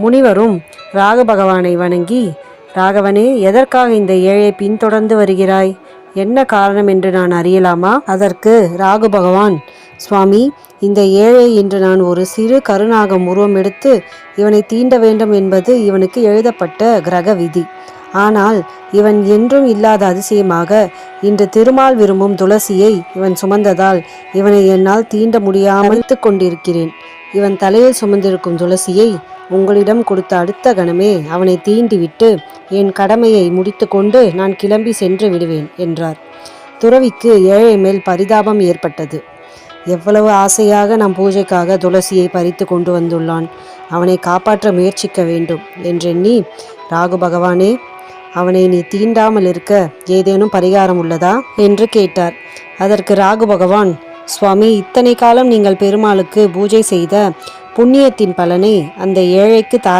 முனிவரும் ராக பகவானை வணங்கி ராகவனே எதற்காக இந்த ஏழை பின்தொடர்ந்து வருகிறாய்? என்ன காரணம் என்று நான் அறியலாமா? அதற்கு ராகு பகவான் சுவாமி இந்த ஏழை இன்று நான் ஒரு சிறு கருநாகம் உருவம் எடுத்து இவனை தீண்ட வேண்டும் என்பது இவனுக்கு எழுதப்பட்ட கிரக விதி ஆனால் இவன் என்றும் இல்லாத அதிசயமாக இன்று திருமால் விரும்பும் துளசியை இவன் சுமந்ததால் இவனை என்னால் தீண்ட முடியாமல் கொண்டிருக்கிறேன். இவன் தலையில் சுமந்திருக்கும் துளசியை உங்களிடம் கொடுத்த அடுத்த கணமே அவனை தீண்டிவிட்டு என் கடமையை முடித்துக்கொண்டு நான் கிளம்பி சென்று விடுவேன் என்றார். துறவிக்கு ஏழை மேல் பரிதாபம் ஏற்பட்டது. எவ்வளவு ஆசையாக நம் பூஜைக்காக துளசியை பறித்து கொண்டு வந்துள்ளான். அவனை காப்பாற்ற முயற்சிக்க வேண்டும் என்றெண்ணி ராகு பகவானே அவனை நீ தீண்டாமல் இருக்க ஏதேனும் பரிகாரம் உள்ளதா? என்று கேட்டார். அதற்கு ராகு பகவான் சுவாமி இத்தனை காலம் நீங்கள் பெருமாளுக்கு பூஜை செய்த புண்ணியத்தின் பலனை அந்த ஏழைக்கு தா